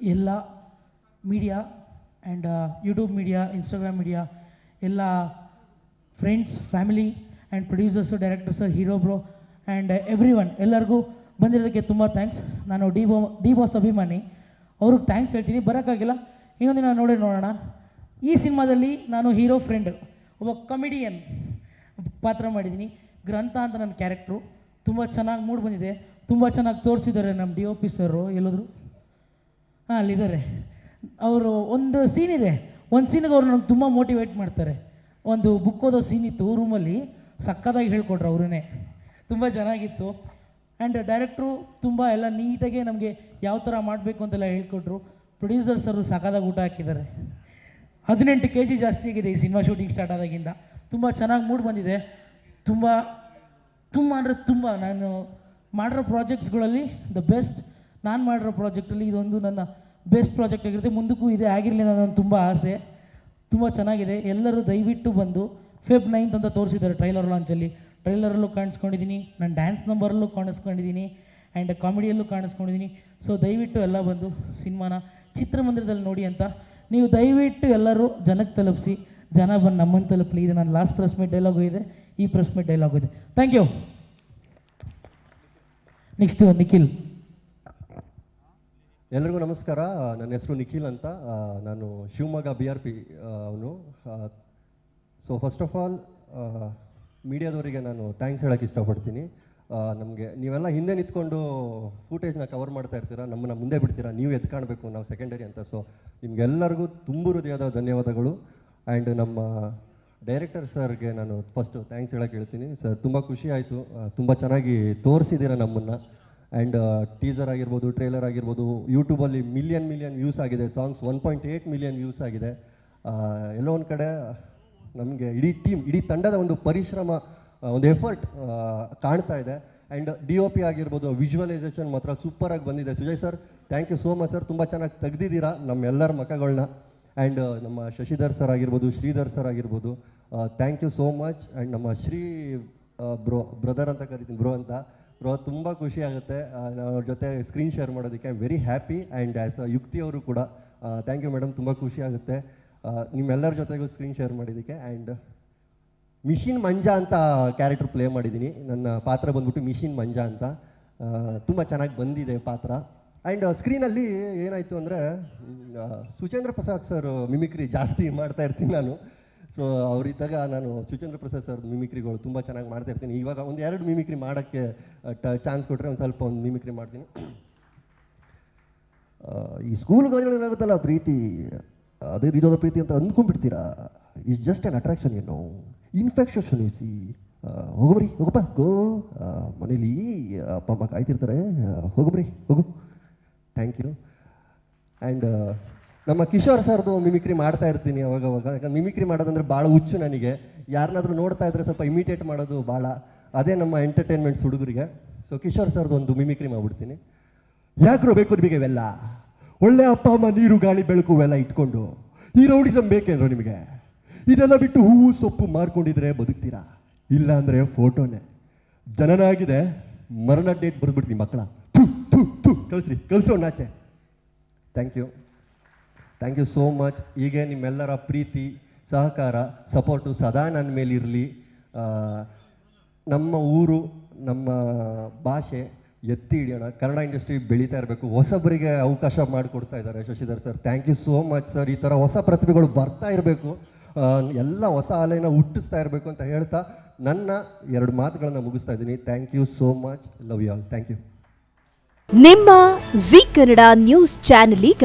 ಎಲ್ಲ media and YouTube media Instagram media ಎಲ್ಲ friends family and producers directors hero bro and everyone ಎಲ್ಲರಿಗೂ ಬಂದಿರೋದಕ್ಕೆ ತುಂಬ ಥ್ಯಾಂಕ್ಸ್ ನಾನು ಡಿ ಬೋ ಡಿ ಬಾಸ್ ಅಭಿಮಾನಿ. ಅವ್ರಿಗೆ ಥ್ಯಾಂಕ್ಸ್ ಹೇಳ್ತೀನಿ. ಬರೋಕ್ಕಾಗಿಲ್ಲ. ಇನ್ನೊಂದಿನ ನೋಡಿ ನೋಡೋಣ. ಈ ಸಿನಿಮಾದಲ್ಲಿ ನಾನು ಹೀರೋ ಫ್ರೆಂಡ್ ಒಬ್ಬ ಕಮಿಡಿಯನ್ ಪಾತ್ರ ಮಾಡಿದ್ದೀನಿ. ಗ್ರಂಥ ಅಂತ ನನ್ನ ಕ್ಯಾರೆಕ್ಟ್ರು ತುಂಬ ಚೆನ್ನಾಗಿ ಮೂಡ್ ಬಂದಿದೆ. ತುಂಬ ಚೆನ್ನಾಗಿ ತೋರಿಸಿದ್ದಾರೆ ನಮ್ಮ ಡಿ ಒ ಪಿ ಸರು ಎಲ್ಲೋದ್ರು. ಹಾಂ, ಅಲ್ಲಿದ್ದಾರೆ. ಅವರು ಒಂದು ಸೀನ್ ಇದೆ. ಒಂದು ಸೀನಿಗೆ ಅವರು ನನಗೆ ತುಂಬ ಮೋಟಿವೇಟ್ ಮಾಡ್ತಾರೆ. ಒಂದು ಬುಕ್ ಓದೋ ಸೀನ್ ಇತ್ತು ರೂಮಲ್ಲಿ ಸಕ್ಕತ್ತಾಗಿ ಹೇಳ್ಕೊಟ್ರು ಅವರೇ ತುಂಬ ಚೆನ್ನಾಗಿತ್ತು. ಆ್ಯಂಡ್ ಡೈರೆಕ್ಟ್ರು ತುಂಬ ಎಲ್ಲ ನೀಟಾಗಿ ನಮಗೆ ಯಾವ ಥರ ಮಾಡಬೇಕು ಅಂತೆಲ್ಲ ಹೇಳ್ಕೊಟ್ರು. ಪ್ರೊಡ್ಯೂಸರ್ಸ್ ಅವರು ಸಕ್ಕತ್ತಾಗಿ ಊಟ ಹಾಕಿದ್ದಾರೆ. ಹದಿನೆಂಟು ಕೆ ಜಿ ಜಾಸ್ತಿ ಆಗಿದೆ ಈ ಸಿನಿಮಾ ಶೂಟಿಂಗ್ ಸ್ಟಾರ್ಟ್ ಆದಾಗಿಂದ. ತುಂಬ ಚೆನ್ನಾಗಿ ಮೂಡ್ ಬಂದಿದೆ. ತುಂಬ ತುಂಬ ಅಂದರೆ ತುಂಬ ನಾನು ಮಾಡಿರೋ ಪ್ರಾಜೆಕ್ಟ್ಸ್ಗಳಲ್ಲಿ ದ ಬೆಸ್ಟ್ ನಾನು ಮಾಡಿರೋ ಪ್ರಾಜೆಕ್ಟಲ್ಲಿ ಇದೊಂದು ನನ್ನ ಬೆಸ್ಟ್ ಪ್ರಾಜೆಕ್ಟ್ ಆಗಿರುತ್ತೆ. ಮುಂದಕ್ಕೂ ಇದೇ ಆಗಿರಲಿ ನನ್ನ ತುಂಬ ಆಸೆ. ತುಂಬ ಚೆನ್ನಾಗಿದೆ. ಎಲ್ಲರೂ ದಯವಿಟ್ಟು ಬಂದು ಫೆಬ್ ನೈನ್ತ್ ಅಂತ ತೋರಿಸಿದ್ದಾರೆ ಟ್ರೈಲರ್ ಲಾಂಚಲ್ಲಿ ಟ್ರೈಲರಲ್ಲೂ ಕಾಣಿಸ್ಕೊಂಡಿದ್ದೀನಿ ನಾನು ಡ್ಯಾನ್ಸ್ ನಂಬರಲ್ಲೂ ಕಾಣಿಸ್ಕೊಂಡಿದ್ದೀನಿ ಆ್ಯಂಡ್ ಕಾಮಿಡಿಯಲ್ಲೂ ಕಾಣಿಸ್ಕೊಂಡಿದ್ದೀನಿ ಸೊ ದಯವಿಟ್ಟು ಎಲ್ಲ ಬಂದು ಸಿನಿಮಾನ ಚಿತ್ರಮಂದಿರದಲ್ಲಿ ನೋಡಿ ಅಂತ. ನೀವು ದಯವಿಟ್ಟು ಎಲ್ಲರೂ ಜನಕ್ಕೆ ತಲುಪಿಸಿ. ಜನ ಬಂದು ನಮ್ಮನ್ನು ತಲುಪಲಿ. ಇದು ನನ್ನ ಲಾಸ್ಟ್ ಪ್ರೆಸ್ ಮೀಟ್ ಡೈಲಾಗು ಇದೆ. ಈ ಪ್ರೆಸ್ ಮೀಟ್ ಡೈಲಾಗು ಇದೆ. ಥ್ಯಾಂಕ್ ಯು ನೆಕ್ಸ್ಟು ನಿಖಿಲ್ ಎಲ್ರಿಗೂ ನಮಸ್ಕಾರ. ನನ್ನ ಹೆಸರು ನಿಖಿಲ್ ಅಂತ. ನಾನು ಶಿವಮೊಗ್ಗ ಬಿ ಆರ್ ಪಿ ಅವನು. ಸೊ ಫಸ್ಟ್ ಆಫ್ ಆಲ್ ಮೀಡಿಯಾದವರಿಗೆ ನಾನು ಥ್ಯಾಂಕ್ಸ್ ಹೇಳೋಕ್ಕೆ ಇಷ್ಟಪಡ್ತೀನಿ. ನಮಗೆ ನೀವೆಲ್ಲ ಹಿಂದೆ ನಿಂತ್ಕೊಂಡು ಫೂಟೇಜ್ನ ಕವರ್ ಮಾಡ್ತಾ ಇರ್ತೀರಾ, ನಮ್ಮನ್ನ ಮುಂದೆ ಬಿಡ್ತೀರಾ, ನೀವು ಎದ್ದು ಕಾಣಬೇಕು, ನಾವು ಸೆಕೆಂಡರಿ ಅಂತ. ಸೊ ನಿಮ್ಗೆಲ್ಲರಿಗೂ ತುಂಬು ಹೃದಯದ ಧನ್ಯವಾದಗಳು. ಆ್ಯಂಡ್ ನಮ್ಮ ಡೈರೆಕ್ಟರ್ ಸರ್ಗೆ ನಾನು ಫಸ್ಟು ಥ್ಯಾಂಕ್ಸ್ ಹೇಳಕ್ಕೆ ಹೇಳ್ತೀನಿ. ಸರ್ ತುಂಬ ಖುಷಿ ಆಯಿತು. ತುಂಬ ಚೆನ್ನಾಗಿ ತೋರಿಸಿದ್ದೀರಾ ನಮ್ಮನ್ನು. ಆ್ಯಂಡ್ ಟೀಸರ್ ಆಗಿರ್ಬೋದು ಟ್ರೇಲರ್ ಆಗಿರ್ಬೋದು ಯೂಟ್ಯೂಬಲ್ಲಿ ಮಿಲಿಯನ್ ಮಿಲಿಯನ್ ವ್ಯೂಸ್ ಆಗಿದೆ songs one point eight million views ಆಗಿದೆ. ಎಲ್ಲೋ ಒಂದು ಕಡೆ ನಮಗೆ ಇಡೀ ಟೀಮ್ ಇಡೀ ತಂಡದ ಒಂದು ಪರಿಶ್ರಮ ಒಂದು ಎಫರ್ಟ್ ಕಾಣ್ತಾ ಇದೆ. ಆ್ಯಂಡ್ ಡಿ ಒ ಪಿ ಆಗಿರ್ಬೋದು ವಿಜುವಲೈಸೇಷನ್ ಮಾತ್ರ ಸೂಪರಾಗಿ ಬಂದಿದೆ. Sujay sir thank you so much sir ತುಂಬ ಚೆನ್ನಾಗಿ ತೆಗ್ದಿದ್ದೀರಾ ನಮ್ಮೆಲ್ಲರ ಮಕಗಳನ್ನ ಆ್ಯಂಡ್ ನಮ್ಮ ಶಶಿಧರ್ ಸರ್ ಆಗಿರ್ಬೋದು, ಶ್ರೀಧರ್ ಸರ್ ಆಗಿರ್ಬೋದು thank you so much and ನಮ್ಮ ಶ್ರೀ ಬ್ರೋ ಬ್ರದರ್ ಅಂತ ಕರಿತೀನಿ ಬ್ರೋ ಅಂತ. ಬ್ರೋ ತುಂಬ ಖುಷಿ ಆಗುತ್ತೆ. ಅವ್ರ ಜೊತೆ ಸ್ಕ್ರೀನ್ ಶೇರ್ ಮಾಡೋದಕ್ಕೆ. I very happy and as Yukti ಅವರು ಕೂಡ ಥ್ಯಾಂಕ್ ಯು ಮೇಡಮ್ ತುಂಬ ಖುಷಿ ಆಗುತ್ತೆ. ನಿಮ್ಮೆಲ್ಲರ ಜೊತೆಗೂ ಸ್ಕ್ರೀನ್ ಶೇರ್ ಮಾಡಿದ್ದಕ್ಕೆ. ಆ್ಯಂಡ್ ಮಿಷಿನ್ ಮಂಜಾ ಅಂತ ಕ್ಯಾರೆಕ್ಟರ್ ಪ್ಲೇ ಮಾಡಿದ್ದೀನಿ. ನನ್ನ ಪಾತ್ರ ಬಂದ್ಬಿಟ್ಟು ಮಿಷಿನ್ ಮಂಜಾ ಅಂತ. ತುಂಬ ಚೆನ್ನಾಗಿ ಬಂದಿದೆ ಪಾತ್ರ. ಆ್ಯಂಡ್ ಸ್ಕ್ರೀನಲ್ಲಿ ಏನಾಯಿತು ಅಂದರೆ ಸುಚೇಂದ್ರ ಪ್ರಸಾದ್ ಸರ್ ಮಿಮಿಕ್ರಿ ಜಾಸ್ತಿ ಮಾಡ್ತಾ ಇರ್ತೀನಿ ನಾನು. ಸೊ ಅವರಿದ್ದಾಗ ನಾನು ಸುಚೇಂದ್ರ ಪ್ರಸಾದ್ ಸರ್ ಮಿಮಿಕ್ರಿಗಳು ತುಂಬ ಚೆನ್ನಾಗಿ ಮಾಡ್ತಾ ಇರ್ತೀನಿ. ಇವಾಗ ಒಂದು ಎರಡು ಮಿಮಿಕ್ರಿ ಮಾಡೋಕ್ಕೆ ಚಾನ್ಸ್ ಕೊಟ್ಟರೆ ಒಂದು ಸ್ವಲ್ಪ ಒಂದು ಮಿಮಿಕ್ರಿ ಮಾಡ್ತೀನಿ. ಸ್ಕೂಲ್ ಈ ಸ್ಕೂಲ್ಗಳಾಗುತ್ತಲ್ಲ ಪ್ರೀತಿ, ಅದೇ ರೀತಿಯಾದ ಪ್ರೀತಿ ಅಂತ ಅಂದ್ಕೊಂಡ್ಬಿಡ್ತೀರಾ? ಇಸ್ ಜಸ್ಟ್ ಅನ್ ಅಟ್ರಾಕ್ಷನ್ ಏನು ಇನ್ಫೆಕ್ಷನ್ ಇಸಿ ಹೋಗಬ್ರಿ, ಹೋಗಪ್ಪ, ಗೋ. ಮನೇಲಿ ಅಪ್ಪ, ಅಮ್ಮ ಕಾಯ್ತಿರ್ತಾರೆ. ಹೋಗ್ಬರಿ, ಹೋಗು. ಥ್ಯಾಂಕ್ ಯು ಆ್ಯಂಡ್ ನಮ್ಮ ಕಿಶೋರ್ ಸರ್ದು ಮಿಮಿಕ್ರಿ ಮಾಡ್ತಾ ಇರ್ತೀನಿ ಅವಾಗ ಅವಾಗ ಯಾಕಂದ್ರೆ ಮಿಮಿಕ್ರಿ ಮಾಡೋದಂದ್ರೆ ಭಾಳ ಹುಚ್ಚು ನನಗೆ. ಯಾರನ್ನಾದ್ರೂ ನೋಡ್ತಾ ಇದ್ರೆ ಸ್ವಲ್ಪ ಇಮಿಟೇಟ್ ಮಾಡೋದು ಭಾಳ ಅದೇ ನಮ್ಮ ಎಂಟರ್ಟೈನ್ಮೆಂಟ್ಸ್ ಹುಡುಗರಿಗೆ. ಸೊ ಕಿಶೋರ್ ಸರ್ದು ಒಂದು ಮಿಮಿಕ್ರಿ ಮಾಡ್ಬಿಡ್ತೀನಿ. ಯಾಕ್ರೋ ಬೇಕು ನಿಮಗೆ ಇವೆಲ್ಲ? ಒಳ್ಳೆ ಅಪ್ಪ, ಅಮ್ಮ ನೀರು, ಗಾಳಿ, ಬೆಳಕು ಎಲ್ಲ ಇಟ್ಕೊಂಡು. ಈ ರೌಡಿಸಮ್ ಬೇಕೇನ್ರೋ ನಿಮಗೆ? ಇದೆಲ್ಲ ಬಿಟ್ಟು ಹೂವು ಸೊಪ್ಪು ಮಾರ್ಕೊಂಡಿದ್ರೆ ಬದುಕ್ತೀರಾ? ಇಲ್ಲ ಅಂದರೆ ಫೋಟೋನೇ. ಜನನಾಗಿದೆ. ಮರಣ ಡೇಟ್ ಬರೆದ್ಬಿಡ್ತೀನಿ ಮಕ್ಕಳ. ಥು ಥು ಥು. ಕಳಿಸ್ರಿ. ಕಳಿಸೋಣ ಆಚೆ. Thank you thank you so much ಹೀಗೆ ನಿಮ್ಮೆಲ್ಲರ ಪ್ರೀತಿ, ಸಹಕಾರ ಸಪೋರ್ಟು ಸದಾ ನನ್ನ ಮೇಲಿರಲಿ ನಮ್ಮ ಊರು, ನಮ್ಮ ಭಾಷೆ ಎತ್ತಿ ಹಿಡಿಯೋಣ. ಕನ್ನಡ ಇಂಡಸ್ಟ್ರಿ ಬೆಳೀತಾ ಇರಬೇಕು. ಹೊಸಬರಿಗೆ ಅವಕಾಶ ಮಾಡಿಕೊಡ್ತಾ ಇದ್ದಾರೆ Shashidhar sir. Thank you so much sir ಈ ಥರ ಹೊಸ ಪ್ರತಿಭೆಗಳು ಬರ್ತಾ ಇರಬೇಕು. ಎಲ್ಲ ಹೊಸ ಅಲೆನ ಹುಟ್ಟಿಸ್ತಾ ಇರಬೇಕು ಅಂತ ಹೇಳ್ತಾ ನನ್ನ ಎರಡು ಮಾತುಗಳನ್ನು ಮುಗಿಸ್ತಾ ಇದ್ದೀನಿ. Thank you so much love you all thank you ನಿಮ್ಮ ಜಿ ಕನ್ನಡ ನ್ಯೂಸ್ ಚಾನೆಲ್ ಈಗ